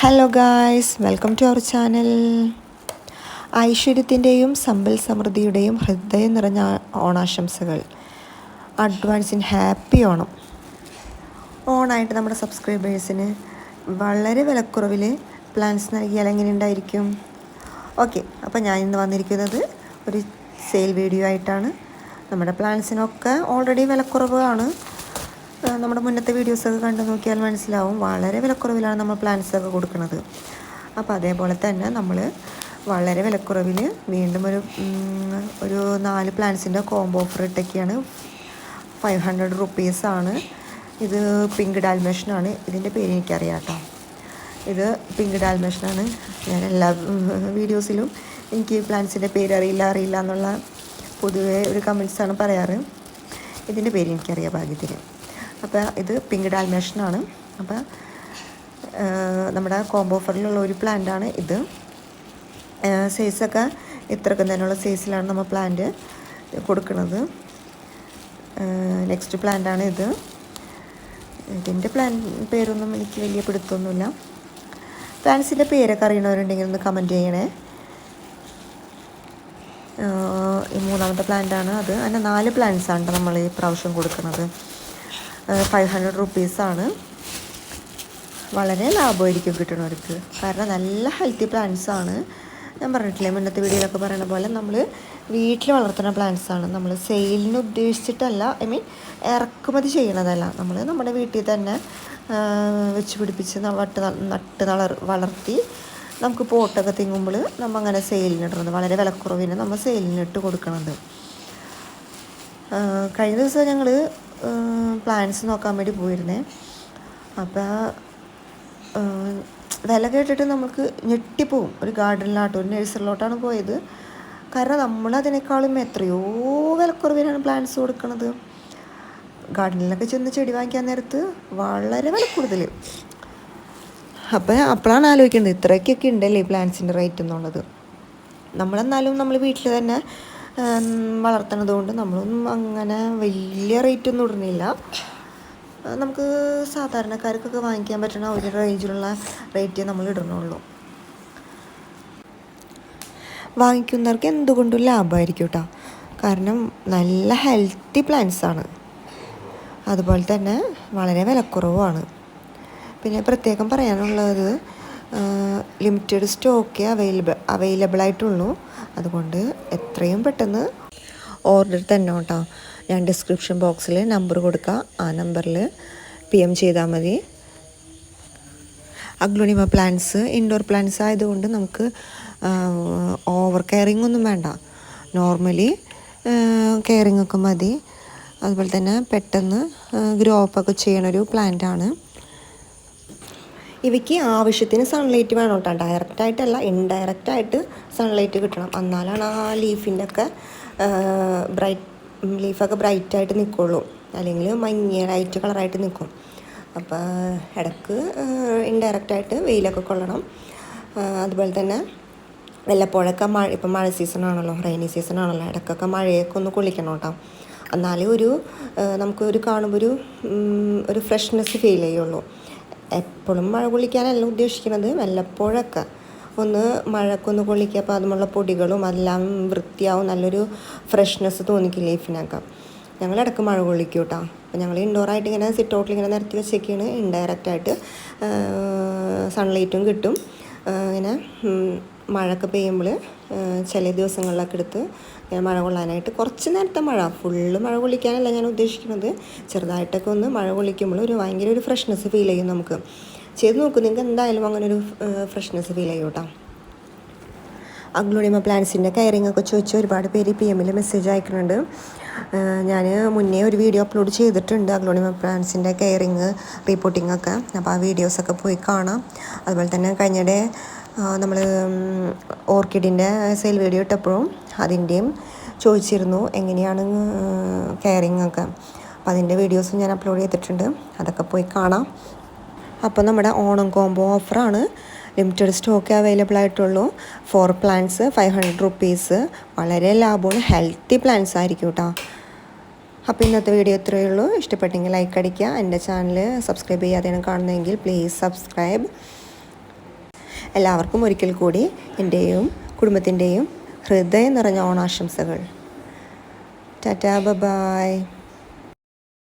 Hello guys welcome to our channel ഐശ്വര്യത്തിന്റെയും സമ്പൽ സമൃദ്ധിയുടെയും ഹൃദയം നിറഞ്ഞ ഓണാശംസകൾ. Advance in happy Onam. ഓണായിട്ട് നമ്മുടെ സബ്സ്ക്രൈബേഴ്സിന് വളരെ വിലക്കുറവിൽ പ്ലാൻസ് നൽകിയാൽ എങ്ങനെ ഉണ്ടായിരിക്കും? ഓക്കെ അപ്പോൾ ഞാൻ ഇന്ന് വന്നിരിക്കുന്നത് ഒരു സെയിൽ വീഡിയോ ആയിട്ടാണ്. നമ്മുടെ പ്ലാൻസിനൊക്കെ ഓൾറെഡി വിലക്കുറവാണ്. നമ്മുടെ മുന്നത്തെ വീഡിയോസൊക്കെ കണ്ടു നോക്കിയാൽ മനസ്സിലാവും. വളരെ വിലക്കുറവിലാണ് നമ്മൾ പ്ലാൻസൊക്കെ കൊടുക്കുന്നത്. അപ്പോൾ അതേപോലെ തന്നെ നമ്മൾ വളരെ വിലക്കുറവിൽ വീണ്ടും ഒരു ഒരു നാല് പ്ലാന്റ്സിന്റെ കോംബോ ഓഫർ ഇട്ടൊക്കെയാണ്. ഫൈവ് ഹൺഡ്രഡ് റുപ്പീസാണ് ഇത് പിങ്ക് ഡാൽമേഷനാണ് ഇതിന്റെ പേര് എനിക്കറിയാം കേട്ടോ ഇത് പിങ്ക് ഡാൽമേഷനാണ് ഞാൻ എല്ലാ വീഡിയോസിലും എനിക്ക് പ്ലാന്റ്സിന്റെ പേര് അറിയില്ല അറിയില്ല എന്നുള്ള പൊതുവേ ഒരു കമൻസാണ് പറയാറ്. ഇതിന്റെ പേര് എനിക്കറിയാം ഭാഗ്യത്തിന്. അപ്പോൾ ഇത് പിങ്ക് ഡാൽമേഷനാണ് അപ്പോൾ നമ്മുടെ കോംബോ ഓഫറിലുള്ള ഒരു പ്ലാന്റാണ് ഇത്. സൈസൊക്കെ ഇത്രക്കും തന്നെയുള്ള സൈസിലാണ് നമ്മൾ പ്ലാന്റ് കൊടുക്കുന്നത് നെക്സ്റ്റ് പ്ലാന്റാണ് ഇത്. ഇതിന്റെ പ്ലാൻ പേരൊന്നും എനിക്ക് വലിയ പിടുത്തമൊന്നുമില്ല പ്ലാന്റ്സിന്റെ പേരൊക്കെ അറിയണവരുണ്ടെങ്കിൽ ഒന്ന് കമന്റ് ചെയ്യണേ. ഈ മൂന്നാമത്തെ പ്ലാന്റാണ് അത്. അതിന്റെ നാല് പ്ലാന്റ്സാണ് നമ്മൾ ഈ പ്രാവശ്യം കൊടുക്കുന്നത് ഫൈവ് ഹൺഡ്രഡ് റുപ്പീസാണ്. വളരെ ലാഭമായിരിക്കും കിട്ടണവർക്ക് കാരണം നല്ല ഹെൽത്തി പ്ലാന്റ്സ് ആണ് ഞാൻ പറഞ്ഞിട്ടില്ലേ മുന്നത്തെ വീഡിയോയിലൊക്കെ പറയുന്ന പോലെ നമ്മൾ വീട്ടിൽ വളർത്തുന്ന പ്ലാന്റ്സ് ആണ് നമ്മൾ സെയിലിന് ഉദ്ദേശിച്ചിട്ടല്ല ഐ മീൻ ഇറക്കുമതി ചെയ്യണതല്ല നമ്മൾ നമ്മുടെ വീട്ടിൽ തന്നെ വെച്ച് പിടിപ്പിച്ച് നട്ട് നട്ട് വളർ വളർത്തി നമുക്ക് പോട്ടൊക്കെ തിങ്ങുമ്പോൾ നമ്മൾ അങ്ങനെ സെയിലിനിടുന്നത്. വളരെ വിലക്കുറവിന് നമ്മൾ സെയിലിനിട്ട് കൊടുക്കണത്. കഴിഞ്ഞ ദിവസം ഞങ്ങൾ പ്ലാൻസ് നോക്കാൻ വേണ്ടി പോയിരുന്നേ. അപ്പോൾ വില കേട്ടിട്ട് നമുക്ക് ഞെട്ടിപ്പോവും. ഒരു ഗാർഡനിലാട്ടോ ഒരു നഴ്സറിലോട്ടാണ് പോയത്. കാരണം നമ്മൾ അതിനേക്കാളും എത്രയോ വിലക്കുറവിനാണ് പ്ലാന്റ്സ് കൊടുക്കുന്നത് ഗാർഡനിലൊക്കെ ചെന്ന് ചെടി വാങ്ങിക്കാൻ നേരത്ത് വളരെ വില കൂടുതൽ അപ്പോൾ അപ്പോഴാണ് ആലോചിക്കുന്നത് ഇത്രയ്ക്കൊക്കെ ഉണ്ടല്ലേ പ്ലാന്റ്സിന്റെ റേറ്റ് എന്നുള്ളത്. നമ്മളെന്നാലും നമ്മൾ വീട്ടിൽ തന്നെ വളർത്തണത് കൊണ്ട് നമ്മളൊന്നും അങ്ങനെ വലിയ റേറ്റ് ഒന്നും ഇടുന്നില്ല. നമുക്ക് സാധാരണക്കാർക്കൊക്കെ വാങ്ങിക്കാൻ പറ്റുന്ന ഒരു റേഞ്ചിലുള്ള റേറ്റ് നമ്മൾ ഇടണുള്ളൂ വാങ്ങിക്കുന്നവർക്ക് എന്തുകൊണ്ടും ലാഭമായിരിക്കും കേട്ടോ കാരണം നല്ല ഹെൽത്തി പ്ലാന്റ്സ് ആണ്. അതുപോലെ തന്നെ വളരെ വിലക്കുറവുമാണ്. പിന്നെ പ്രത്യേകം പറയാനുള്ളത് ലിമിറ്റഡ് സ്റ്റോക്കേ അവൈലബിൾ അവൈലബിൾ ആയിട്ടുള്ളൂ. അതുകൊണ്ട് എത്രയും പെട്ടെന്ന് ഓർഡർ തന്നെ കേട്ടോ. ഞാൻ ഡിസ്ക്രിപ്ഷൻ ബോക്സിൽ നമ്പർ കൊടുക്കാം. ആ നമ്പറിൽ പി എം ചെയ്താൽ മതി. അഗ്ലോണിമ പ്ലാന്റ്സ് ഇൻഡോർ പ്ലാന്റ്സ് ആയതുകൊണ്ട് നമുക്ക് ഓവർ കെയറിങ് ഒന്നും വേണ്ട. നോർമലി കെയറിങ് ഒക്കെ മതി. അതുപോലെ തന്നെ പെട്ടെന്ന് ഗ്രോ അപ്പ് ഒക്കെ ചെയ്യണൊരു പ്ലാന്റ് ആണ്. ഇവയ്ക്ക് ആവശ്യത്തിന് സൺലൈറ്റ് വേണം കേട്ടോ ഇൻഡയറക്റ്റ് ആയിട്ട് സൺലൈറ്റ് കിട്ടണം. എന്നാലാണ് ആ ലീഫിന്റെ ഒക്കെ ബ്രൈറ്റ് ലീഫൊക്കെ ബ്രൈറ്റായിട്ട് നിൽക്കുള്ളൂ അല്ലെങ്കിൽ മഞ്ഞ ലൈറ്റ് കളറായിട്ട് നിൽക്കും അപ്പോൾ ഇടയ്ക്ക് ഇൻഡയറക്റ്റായിട്ട് വെയിലൊക്കെ കൊള്ളണം. അതുപോലെ തന്നെ വല്ലപ്പോഴൊക്കെ മഴ ഇപ്പം മഴ സീസൺ ആണല്ലോ റെയിനി സീസൺ ആണല്ലോ ഇടയ്ക്കൊക്കെ മഴയൊക്കെ ഒന്ന് കുളിക്കണം കേട്ടോ എന്നാലേ ഒരു നമുക്ക് നമുക്കൊരു കാണുമ്പോൾ ഒരു ഒരു ഫ്രഷ്നെസ് ഫീൽ ചെയ്യുള്ളൂ. എപ്പോഴും മഴ കൊള്ളിക്കാനല്ല ഉദ്ദേശിക്കുന്നത് വല്ലപ്പോഴൊക്കെ. ഒന്ന് മഴക്കൊന്ന് കൊള്ളിക്കുക അപ്പോൾ അതുമുള്ള പൊടികളും എല്ലാം വൃത്തിയാവും നല്ലൊരു ഫ്രഷ്നെസ് തോന്നിക്കും ലീഫിനൊക്കെ. ഞങ്ങൾ ഇടയ്ക്ക് മഴ കൊള്ളിക്കും കേട്ടോ അപ്പോൾ ഞങ്ങൾ ഇൻഡോറായിട്ട് ഇങ്ങനെ സിറ്റ് ഔട്ടിൽ ഇങ്ങനെ നിരത്തി വെച്ചേക്കാണ് ഇൻഡയറക്റ്റായിട്ട് സൺലൈറ്റും കിട്ടും. ഇങ്ങനെ മഴയൊക്കെ പെയ്യുമ്പോൾ ചില ദിവസങ്ങളിലൊക്കെ എടുത്ത് ഇങ്ങനെ മഴ കൊള്ളാനായിട്ട് കുറച്ച് നേരത്തെ മഴ ഫുള്ള് മഴ കൊള്ളിക്കാനല്ല ഞാൻ ഉദ്ദേശിക്കുന്നത്. ചെറുതായിട്ടൊക്കെ ഒന്ന് മഴ കൊള്ളിക്കുമ്പോൾ ഒരു ഭയങ്കര ഒരു ഫ്രഷ്നെസ് ഫീൽ ചെയ്യും നമുക്ക്. ചെയ്ത് നോക്കും നിങ്ങൾക്ക് എന്തായാലും അങ്ങനെ ഒരു ഫ്രഷ്നെസ് ഫീൽ ചെയ്യും കേട്ടോ അഗ്ലോണിമ പ്ലാന്റ്സിന്റെ കയറിങ് ഒക്കെ ചോദിച്ച് ഒരുപാട് പേര് പി എമ്മിൽ മെസ്സേജ് അയക്കുന്നുണ്ട്. ഞാൻ മുന്നേ ഒരു വീഡിയോ അപ്ലോഡ് ചെയ്തിട്ടുണ്ട് അഗ്ലോണിമ പ്ലാന്റ്സിന്റെ കെയറിങ് റിപ്പോർട്ടിംഗ് ഒക്കെ. അപ്പോൾ ആ വീഡിയോസൊക്കെ പോയി കാണാം. അതുപോലെ തന്നെ കഴിഞ്ഞിടെ നമ്മൾ ഓർക്കിഡിന്റെ സെയിൽ വീഡിയോ ഇട്ടപ്പോഴും അതിന്റെയും ചോദിച്ചിരുന്നു എങ്ങനെയാണ് കെയറിങ് ഒക്കെ. അപ്പോൾ അതിന്റെ വീഡിയോസും ഞാൻ അപ്ലോഡ് ചെയ്തിട്ടുണ്ട്. അതൊക്കെ പോയി കാണാം. അപ്പോൾ നമ്മുടെ ഓണം കോംബോ ഓഫറാണ് ലിമിറ്റഡ് സ്റ്റോക്ക് അവൈലബിൾ ആയിട്ടുള്ളൂ. Four plants five hundred rupees വളരെ ലാഭമാണ്. ഹെൽത്തി പ്ലാന്റ്സ് ആയിരിക്കും കേട്ടോ അപ്പോൾ ഇന്നത്തെ വീഡിയോ ഇത്രയേ ഉള്ളൂ. ഇഷ്ടപ്പെട്ടെങ്കിൽ ലൈക്ക് അടിക്കുക. എന്റെ ചാനൽ സബ്സ്ക്രൈബ് ചെയ്യാതെയാണ് കാണുന്നതെങ്കിൽ പ്ലീസ് സബ്സ്ക്രൈബ് എല്ലാവർക്കും ഒരിക്കൽ കൂടി എന്റെയും കുടുംബത്തിന്റെയും ഹൃദയം നിറഞ്ഞ ഓണാശംസകൾ. Tata bye